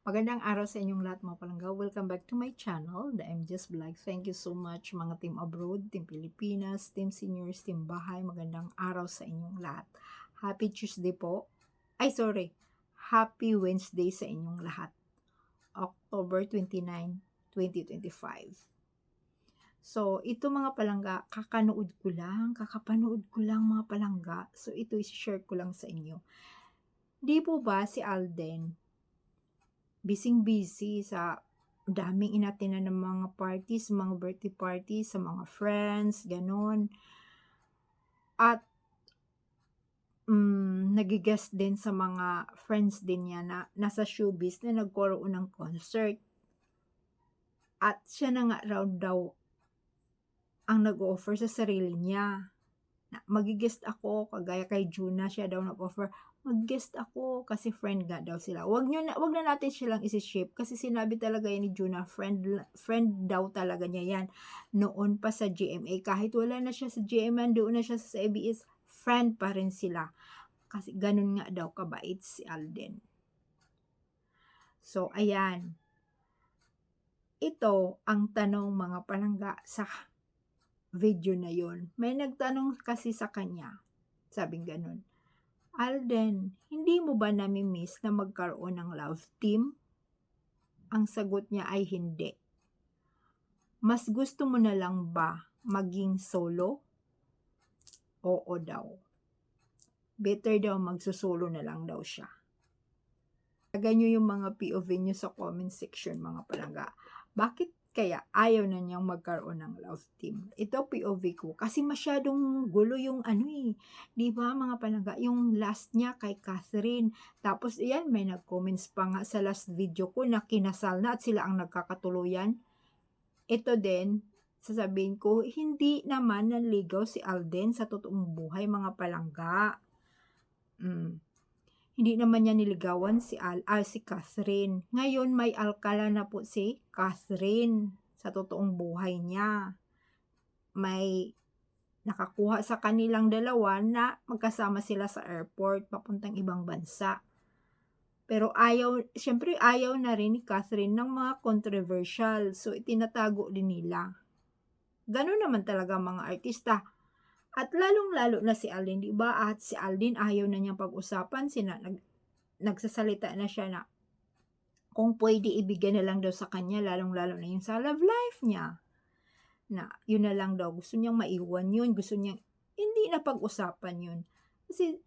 Magandang araw sa inyong lahat mga palangga. Welcome back to my channel, The MJ's Vlog. Thank you so much mga team abroad, team Pilipinas, team seniors, team bahay. Magandang araw sa inyong lahat. Happy Tuesday po. Ay, sorry. Happy Wednesday sa inyong lahat. October 29, 2025. So, ito mga palangga, kakanood ko lang, kakapanood ko lang mga palangga. So, ito i-share ko lang sa inyo. Di po ba si Alden, busy-busy sa daming inatinan ng mga parties, mga birthday parties, sa mga friends, ganon. At mm, nagigest din sa mga friends din niya na nasa showbiz na nagkaroon ng concert. At siya na nga raw daw ang nag-offer sa sarili niya. Na, magigest ako, kagaya kay Juna, siya daw nag-offer, mag-guest ako kasi friend nga daw sila. Wag nyo na, wag na natin silang isi-ship kasi sinabi talaga yan ni Juna, friend, friend daw talaga niya yan noon pa sa GMA. Kahit wala na siya sa GMA, doon na siya sa ABS, friend pa rin sila. Kasi ganun nga daw kabait si Alden. So, ayan. Ito ang tanong mga palangga sa video na yon. May nagtanong kasi sa kanya. Sabing ganun. Alden, hindi mo ba nami-miss na magkaroon ng love team? Ang sagot niya ay hindi. Mas gusto mo na lang ba maging solo? Oo daw. Better daw magsusolo na lang daw siya. Tagan nyo yung mga POV nyo sa comment section mga palangga. Bakit kaya ayaw na niyang magkaroon ng love team. Ito POV ko kasi masyadong gulo yung ano eh. 'Di ba mga palangga, yung last niya kay Catherine. Tapos iyan may nag-comments pa nga sa last video ko na kinasal na at sila ang nagkakatuluyan. Ito din sasabihin ko, hindi naman nanligaw si Alden sa totoong buhay mga palangga. Mm. Hindi naman niya niligawan si Al, ah, si Catherine. Ngayon may alkala na po si Catherine sa totoong buhay niya. May nakakuha sa kanilang dalawa na magkasama sila sa airport papuntang ibang bansa. Pero ayaw, syempre ayaw na rin ni Catherine ng mga controversial. So itinatago din nila. Ganun naman talaga mga artista at lalong-lalo na si Aldin, di ba? At si Aldin ayaw na niyang pag-usapan, sina nag, nagsasalita na siya na kung pwede ibigay na lang daw sa kanya, lalong-lalo na yung sa love life niya. Na yun na lang daw, gusto niyang maiwan yun, gusto niyang, hindi na pag-usapan yun. Kasi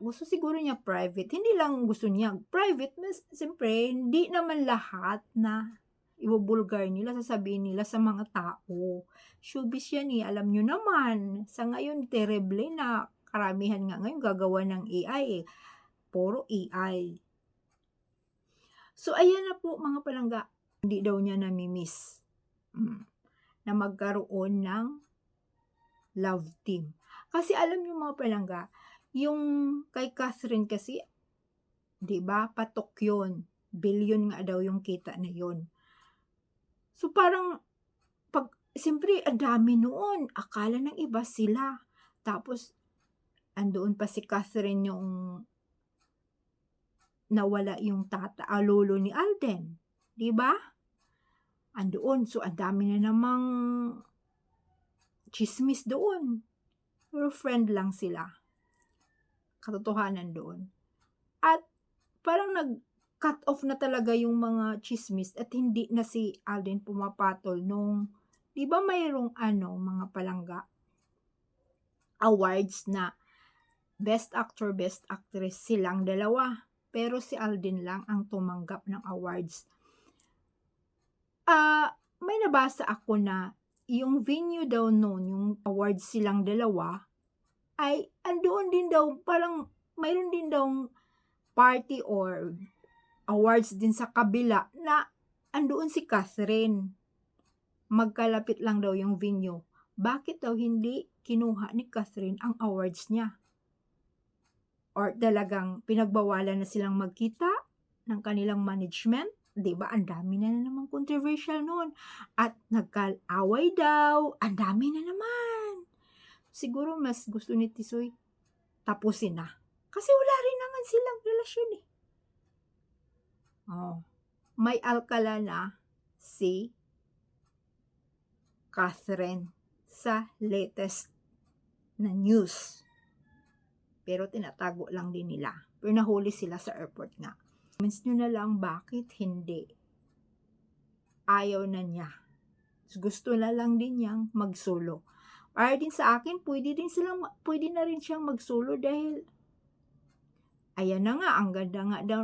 gusto siguro niya private, hindi lang gusto niya private, mas siyempre, hindi naman lahat na ibubulgar nila, sasabihin nila sa mga tao. Showbiz yan eh, alam nyo naman. Sa ngayon, terrible na karamihan nga ngayon gagawa ng AI eh. Puro AI. So, ayan na po mga palangga. Hindi daw niya namimiss mm, na magkaroon ng love team. Kasi alam niyo mga palangga, yung kay Catherine kasi, di ba, patok yun. Billion nga daw yung kita na yun. So parang, pag, siyempre, ang dami noon. Akala ng iba sila. Tapos, andoon pa si Catherine yung nawala yung tata, ah, lolo ni Alden. Di ba? Andoon. So, ang dami na namang chismis doon. Pero friend lang sila. Katotohanan doon. At parang nag cut off na talaga yung mga chismis at hindi na si Alden pumapatol nung, di ba mayroong ano, mga palangga, awards na best actor, best actress silang dalawa. Pero si Alden lang ang tumanggap ng awards. Ah, uh, may nabasa ako na yung venue daw noon, yung awards silang dalawa, ay andoon din daw, parang mayroon din daw party or awards din sa kabila na andoon si Catherine. Magkalapit lang daw yung venue. Bakit daw hindi kinuha ni Catherine ang awards niya? Or talagang pinagbawalan na silang magkita ng kanilang management? 'Di ba? Ang dami na, na naman controversial noon. At nagkal-away daw. Ang dami na naman. Siguro mas gusto ni Tisoy tapusin na. Kasi wala rin naman silang relasyon eh. Oh. may alkala na si Catherine sa latest na news. Pero tinatago lang din nila. Pero nahuli sila sa airport nga. Comments nyo na lang bakit hindi. Ayaw na niya. Gusto na lang din niyang mag-solo. Para din sa akin, pwede din silang, pwede na rin siyang mag-solo dahil ayan na nga, ang ganda nga daw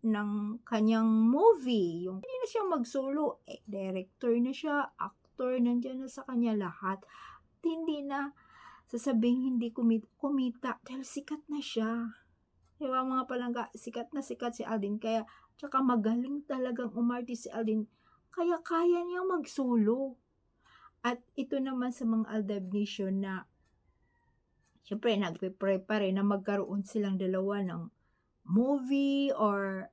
ng kanyang movie. Yung hindi na siya mag-solo, eh, director na siya, actor, nandyan na sa kanya lahat. At hindi na sasabihin hindi kumita, kumita dahil sikat na siya. Diba mga palangga, sikat na sikat si Aldin. Kaya, tsaka magaling talagang umarte si Aldin. Kaya kaya niyang mag-solo. At ito naman sa mga Aldab na pa rin na magkaroon silang dalawa ng movie or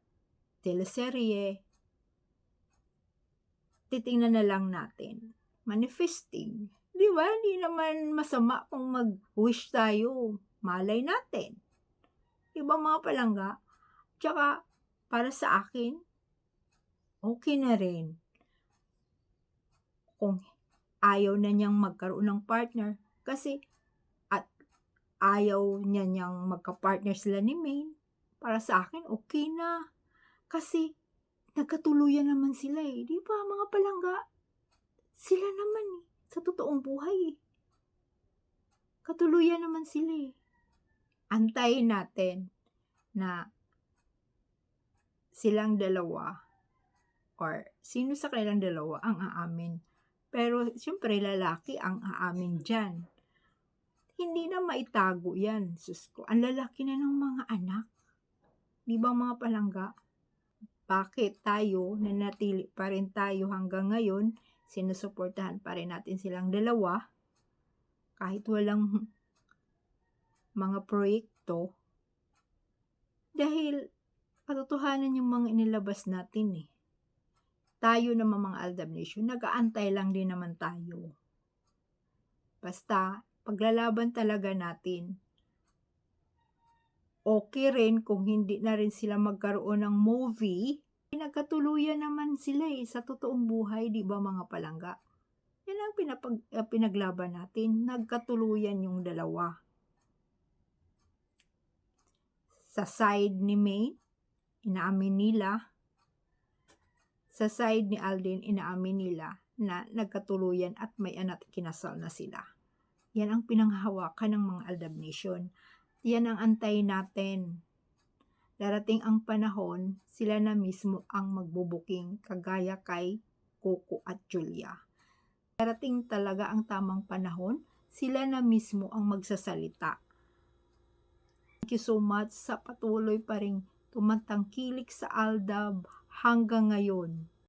teleserye. Titingnan na lang natin. Manifesting. Di ba? Hindi naman masama kung mag-wish tayo. Malay natin. Di ba mga palangga? Tsaka, para sa akin, okay na rin. Kung ayaw na niyang magkaroon ng partner. Kasi, at ayaw niya niyang magka-partner sila ni Maine. Para sa akin, okay na. Kasi, nagkatuluyan naman sila eh. Di ba mga palangga? Sila naman eh. Sa totoong buhay eh. Katuluyan naman sila eh. Antayin natin na silang dalawa or sino sa kanilang dalawa ang aamin. Pero siyempre lalaki ang aamin dyan. Hindi na maitago yan. Sus ko, ang lalaki na ng mga anak. Di ba mga palangga? Bakit tayo, nanatili pa rin tayo hanggang ngayon, sinusuportahan pa rin natin silang dalawa, kahit walang mga proyekto, dahil katotohanan yung mga inilabas natin eh. Tayo naman mga Aldab Nation, nag-aantay lang din naman tayo. Basta, paglalaban talaga natin, okay rin kung hindi na rin sila magkaroon ng movie. Nagkatuluyan naman sila eh sa totoong buhay, di ba mga palangga? Yan ang pinapag, uh, pinaglaban natin. Nagkatuluyan yung dalawa. Sa side ni May, inaamin nila. Sa side ni Alden, inaamin nila na nagkatuluyan at may anak kinasal na sila. Yan ang pinanghawakan ng mga Aldab Nation. Yan ang antay natin. Darating ang panahon, sila na mismo ang magbubuking kagaya kay Coco at Julia. Darating talaga ang tamang panahon, sila na mismo ang magsasalita. Thank you so much sa patuloy pa rin tumatangkilik sa Aldab hanggang ngayon.